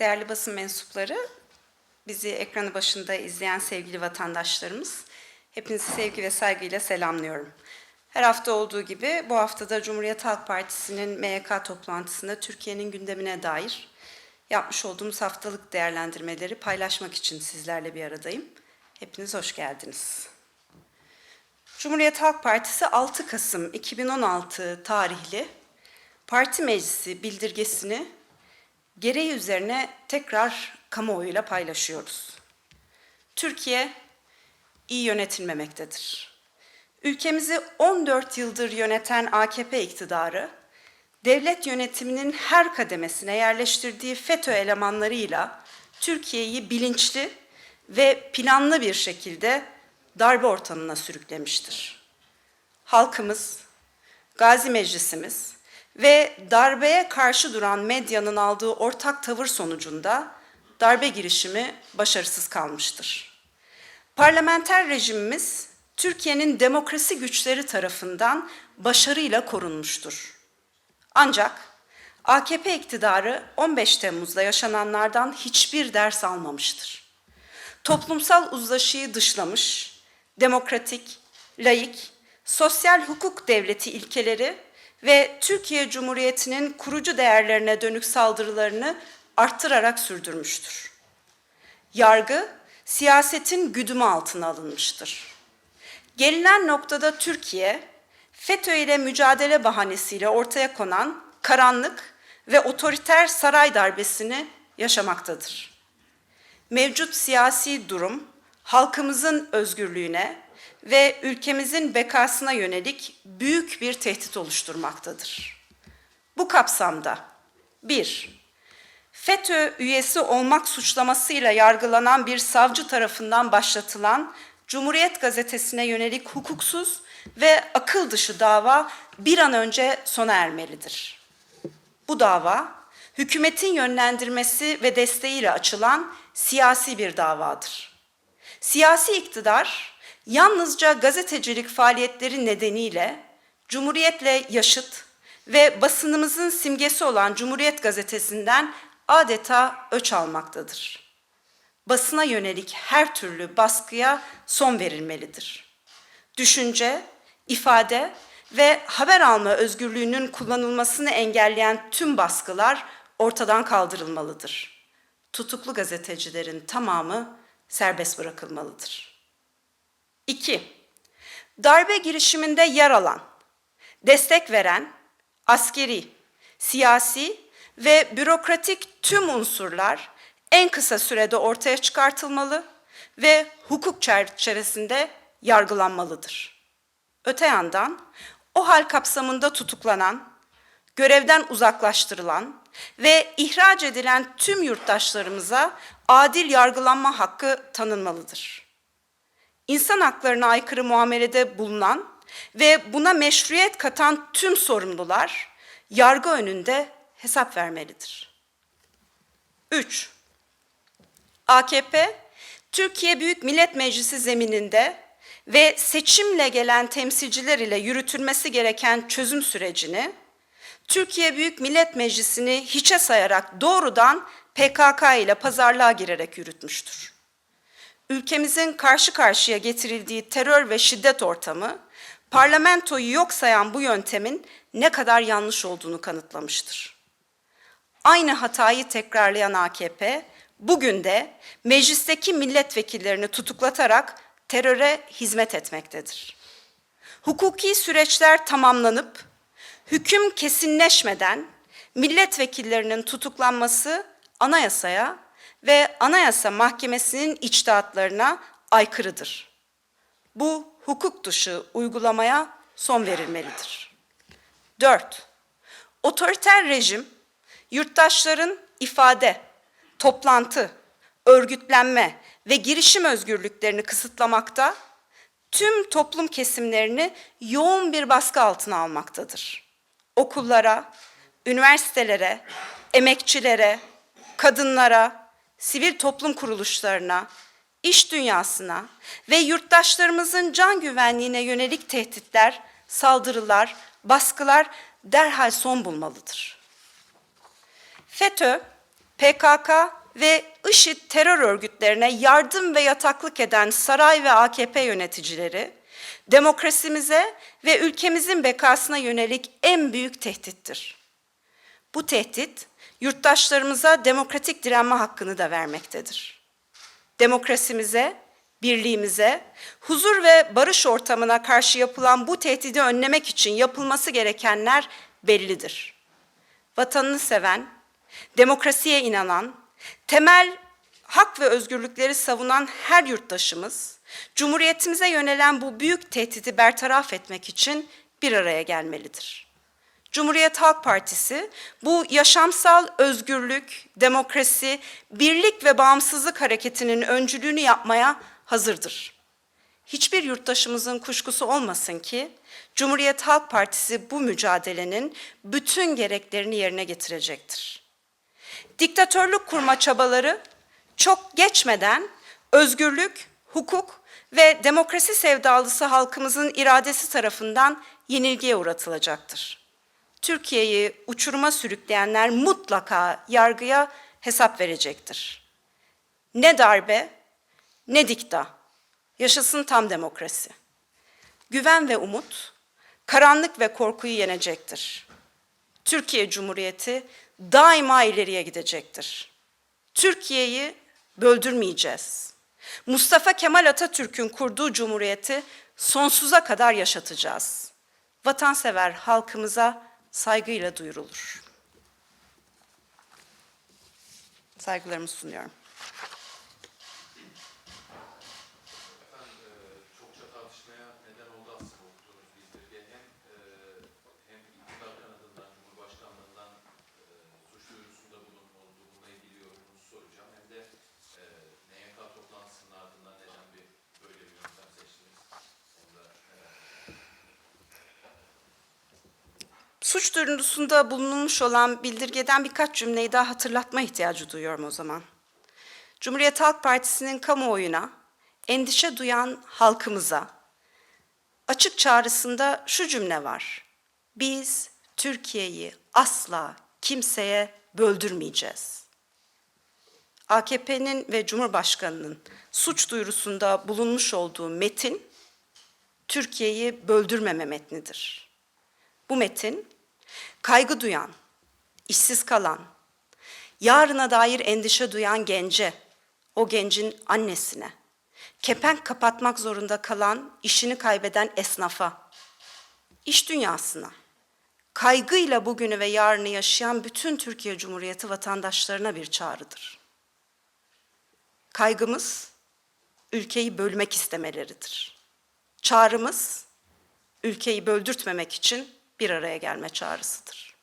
Değerli basın mensupları, bizi ekranı başında izleyen sevgili vatandaşlarımız, hepinizi sevgi ve saygıyla selamlıyorum. Her hafta olduğu gibi bu haftada Cumhuriyet Halk Partisi'nin MYK toplantısında Türkiye'nin gündemine dair yapmış olduğumuz haftalık değerlendirmeleri paylaşmak için sizlerle bir aradayım. Hepiniz hoş geldiniz. Cumhuriyet Halk Partisi 6 Kasım 2016 tarihli parti meclisi bildirgesini gereği üzerine tekrar kamuoyuyla paylaşıyoruz. Türkiye iyi yönetilmemektedir. Ülkemizi 14 yıldır yöneten AKP iktidarı, devlet yönetiminin her kademesine yerleştirdiği FETÖ elemanlarıyla Türkiye'yi bilinçli ve planlı bir şekilde darbe ortamına sürüklemiştir. Halkımız, Gazi Meclisimiz ve darbeye karşı duran medyanın aldığı ortak tavır sonucunda darbe girişimi başarısız kalmıştır. Parlamenter rejimimiz Türkiye'nin demokrasi güçleri tarafından başarıyla korunmuştur. Ancak AKP iktidarı 15 Temmuz'da yaşananlardan hiçbir ders almamıştır. Toplumsal uzlaşıyı dışlamış, demokratik, laik, sosyal hukuk devleti ilkeleri ve Türkiye Cumhuriyeti'nin kurucu değerlerine dönük saldırılarını arttırarak sürdürmüştür. Yargı, siyasetin güdümü altına alınmıştır. Gelinen noktada Türkiye, FETÖ ile mücadele bahanesiyle ortaya konan karanlık ve otoriter saray darbesini yaşamaktadır. Mevcut siyasi durum, halkımızın özgürlüğüne ve ülkemizin bekasına yönelik büyük bir tehdit oluşturmaktadır. Bu kapsamda 1. FETÖ üyesi olmak suçlamasıyla yargılanan bir savcı tarafından başlatılan Cumhuriyet Gazetesi'ne yönelik hukuksuz ve akıl dışı dava bir an önce sona ermelidir. Bu dava, hükümetin yönlendirmesi ve desteğiyle açılan siyasi bir davadır. Siyasi iktidar, yalnızca gazetecilik faaliyetleri nedeniyle Cumhuriyet'le yaşıt ve basınımızın simgesi olan Cumhuriyet Gazetesi'nden adeta öç almaktadır. Basına yönelik her türlü baskıya son verilmelidir. Düşünce, ifade ve haber alma özgürlüğünün kullanılmasını engelleyen tüm baskılar ortadan kaldırılmalıdır. Tutuklu gazetecilerin tamamı serbest bırakılmalıdır. 2. Darbe girişiminde yer alan, destek veren askeri, siyasi ve bürokratik tüm unsurlar en kısa sürede ortaya çıkartılmalı ve hukuk çerçevesinde yargılanmalıdır. Öte yandan o hal kapsamında tutuklanan, görevden uzaklaştırılan ve ihraç edilen tüm yurttaşlarımıza adil yargılanma hakkı tanınmalıdır. İnsan haklarına aykırı muamelede bulunan ve buna meşruiyet katan tüm sorumlular yargı önünde hesap vermelidir. 3. AKP, Türkiye Büyük Millet Meclisi zemininde ve seçimle gelen temsilciler ile yürütülmesi gereken çözüm sürecini Türkiye Büyük Millet Meclisi'ni hiçe sayarak doğrudan PKK ile pazarlığa girerek yürütmüştür. Ülkemizin karşı karşıya getirildiği terör ve şiddet ortamı, parlamentoyu yok sayan bu yöntemin ne kadar yanlış olduğunu kanıtlamıştır. Aynı hatayı tekrarlayan AKP, bugün de meclisteki milletvekillerini tutuklatarak teröre hizmet etmektedir. Hukuki süreçler tamamlanıp hüküm kesinleşmeden milletvekillerinin tutuklanması anayasaya ve Anayasa Mahkemesi'nin içtihatlarına aykırıdır. Bu hukuk dışı uygulamaya son verilmelidir. 4. Otoriter rejim yurttaşların ifade, toplantı, örgütlenme ve girişim özgürlüklerini kısıtlamakta, tüm toplum kesimlerini yoğun bir baskı altına almaktadır. Okullara, üniversitelere, emekçilere, kadınlara, sivil toplum kuruluşlarına, iş dünyasına ve yurttaşlarımızın can güvenliğine yönelik tehditler, saldırılar, baskılar derhal son bulmalıdır. FETÖ, PKK ve IŞİD terör örgütlerine yardım ve yataklık eden saray ve AKP yöneticileri, demokrasimize ve ülkemizin bekasına yönelik en büyük tehdittir. Bu tehdit, yurttaşlarımıza demokratik direnme hakkını da vermektedir. Demokrasimize, birliğimize, huzur ve barış ortamına karşı yapılan bu tehdidi önlemek için yapılması gerekenler bellidir. Vatanını seven, demokrasiye inanan, temel hak ve özgürlükleri savunan her yurttaşımız, Cumhuriyetimize yönelen bu büyük tehdidi bertaraf etmek için bir araya gelmelidir. Cumhuriyet Halk Partisi bu yaşamsal özgürlük, demokrasi, birlik ve bağımsızlık hareketinin öncülüğünü yapmaya hazırdır. Hiçbir yurttaşımızın kuşkusu olmasın ki Cumhuriyet Halk Partisi bu mücadelenin bütün gereklerini yerine getirecektir. Diktatörlük kurma çabaları çok geçmeden özgürlük, hukuk ve demokrasi sevdalısı halkımızın iradesi tarafından yenilgiye uğratılacaktır. Türkiye'yi uçuruma sürükleyenler mutlaka yargıya hesap verecektir. Ne darbe, ne dikta. Yaşasın tam demokrasi. Güven ve umut, karanlık ve korkuyu yenecektir. Türkiye Cumhuriyeti daima ileriye gidecektir. Türkiye'yi böldürmeyeceğiz. Mustafa Kemal Atatürk'ün kurduğu cumhuriyeti sonsuza kadar yaşatacağız. Vatansever halkımıza saygıyla duyurulur. Saygılarımı sunuyorum. Suç duyurusunda bulunmuş olan bildirgeden birkaç cümleyi daha hatırlatma ihtiyacı duyuyorum o zaman. Cumhuriyet Halk Partisi'nin kamuoyuna, endişe duyan halkımıza açık çağrısında şu cümle var. Biz Türkiye'yi asla kimseye böldürmeyeceğiz. AKP'nin ve Cumhurbaşkanı'nın suç duyurusunda bulunmuş olduğu metin Türkiye'yi böldürmeme metnidir. Bu metin kaygı duyan, işsiz kalan, yarına dair endişe duyan gence, o gencin annesine, kepenk kapatmak zorunda kalan, işini kaybeden esnafa, iş dünyasına, kaygıyla bugünü ve yarını yaşayan bütün Türkiye Cumhuriyeti vatandaşlarına bir çağrıdır. Kaygımız ülkeyi bölmek istemeleridir. Çağrımız ülkeyi böldürtmemek için bir araya gelme çağrısıdır.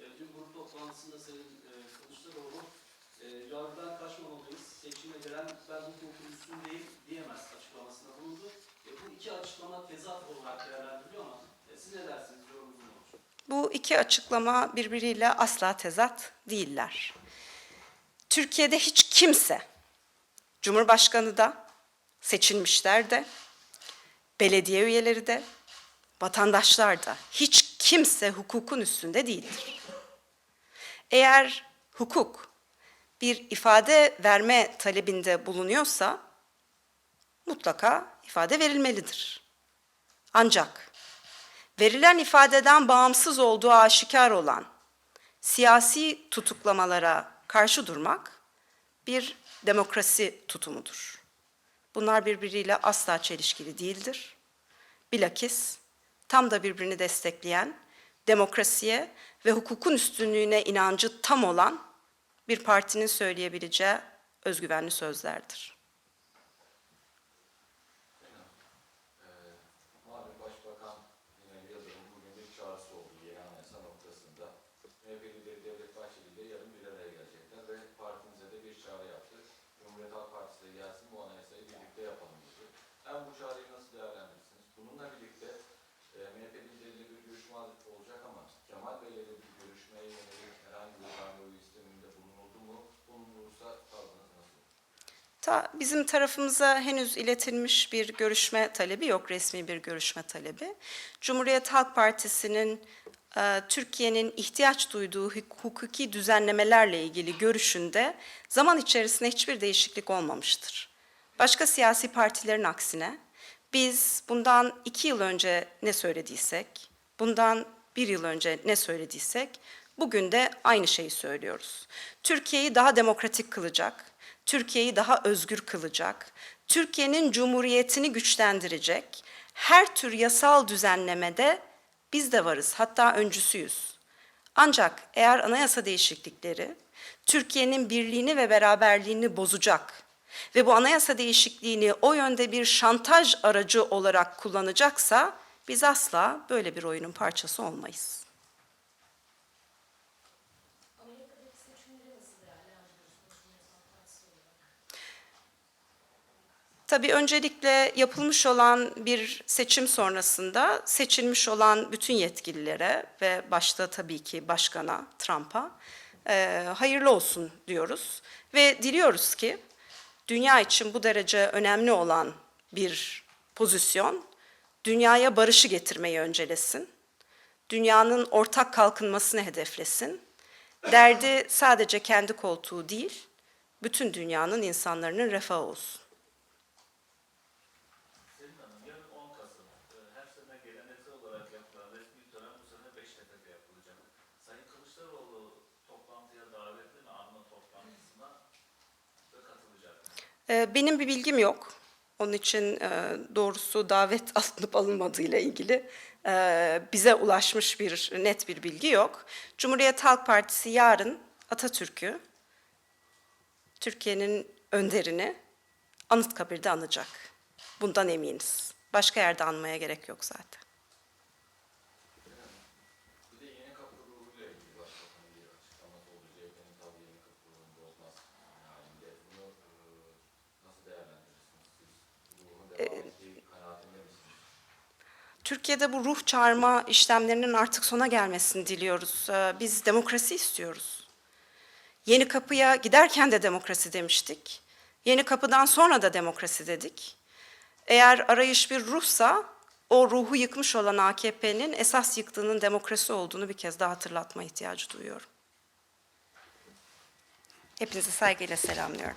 E, e, toplantısında Sayın e, Kılıçdaroğlu e, yargıdan kaçmamalıyız, seçime gelen ben hukukun üstündeyim diyemez açıklamasında bulundu. E, bu iki açıklama tezat olarak değerlendiriliyor ama e, siz ne dersiniz, yorumunuz? Bu iki açıklama birbiriyle asla tezat değiller. Türkiye'de hiç kimse, Cumhurbaşkanı da, seçilmişler de, belediye üyeleri de, vatandaşlar da hiç kimse hukukun üstünde değildir. Eğer hukuk bir ifade verme talebinde bulunuyorsa mutlaka ifade verilmelidir. Ancak verilen ifadeden bağımsız olduğu aşikar olan siyasi tutuklamalara karşı durmak bir demokrasi tutumudur. Bunlar birbiriyle asla çelişkili değildir. Bilakis tam da birbirini destekleyen, demokrasiye ve hukukun üstünlüğüne inancı tam olan bir partinin söyleyebileceği özgüvenli sözlerdir. Malum Başbakan Binali Yıldırım bugün bir çağrısı oldu yeni anayasa noktasında. MHP lideri Devlet Bahçeli ile yarın bir araya gelecekler ve partimize de bir çağrı yaptı. Cumhuriyet Halk Partisi de gelsin bu anayasayı birlikte yapalım dedi. Hem bu çağrıyı nasıl değerlendirirsiniz? Bununla birlikte e, MHP görüşme olacak ama Kemal Bey'le de bir görüşmeye yönelik herhangi bir randevu isteminde bulunuldu mu? Bulunursa tavrınız nasıl? Ta, bizim tarafımıza henüz iletilmiş bir görüşme talebi yok, resmi bir görüşme talebi. Cumhuriyet Halk Partisi'nin e, Türkiye'nin ihtiyaç duyduğu huk- hukuki düzenlemelerle ilgili görüşünde zaman içerisinde hiçbir değişiklik olmamıştır. Başka siyasi partilerin aksine biz bundan iki yıl önce ne söylediysek, bundan bir yıl önce ne söylediysek, bugün de aynı şeyi söylüyoruz. Türkiye'yi daha demokratik kılacak, Türkiye'yi daha özgür kılacak, Türkiye'nin cumhuriyetini güçlendirecek her tür yasal düzenlemede biz de varız, hatta öncüsüyüz. Ancak eğer anayasa değişiklikleri Türkiye'nin birliğini ve beraberliğini bozacak ve bu anayasa değişikliğini o yönde bir şantaj aracı olarak kullanacaksa biz asla böyle bir oyunun parçası olmayız. Tabii öncelikle yapılmış olan bir seçim sonrasında seçilmiş olan bütün yetkililere ve başta tabii ki başkana Trump'a e, hayırlı olsun diyoruz ve diliyoruz ki dünya için bu derece önemli olan bir pozisyon dünyaya barışı getirmeyi öncelesin. Dünyanın ortak kalkınmasını hedeflesin. Derdi sadece kendi koltuğu değil, bütün dünyanın insanların refahı olsun. Selin Hanım, yarın 10 Kasım, e? Ee, Benim bir bilgim yok. Onun için e, doğrusu davet alınıp alınmadığıyla ilgili e, bize ulaşmış bir net bir bilgi yok. Cumhuriyet Halk Partisi yarın Atatürk'ü, Türkiye'nin önderini Anıtkabir'de anacak. Bundan eminiz. Başka yerde anmaya gerek yok zaten. Bir de yeni kapı ruhuyla ilgili başbakanın bir açıklaması oldu. CHP'nin tabii yeni kapı ruhunu bozmaz halinde. Bunu e, nasıl değerlendirirsiniz siz? Ruhun devam ettiği kanaatinde misiniz? Türkiye'de bu ruh çağırma işlemlerinin artık sona gelmesini diliyoruz. Ee, Biz demokrasi istiyoruz. Yeni kapıya giderken de demokrasi demiştik. Yeni kapıdan sonra da demokrasi dedik. Eğer arayış bir ruhsa o ruhu yıkmış olan AKP'nin esas yıktığının demokrasi olduğunu bir kez daha hatırlatma ihtiyacı duyuyorum. Hepinizi saygıyla selamlıyorum.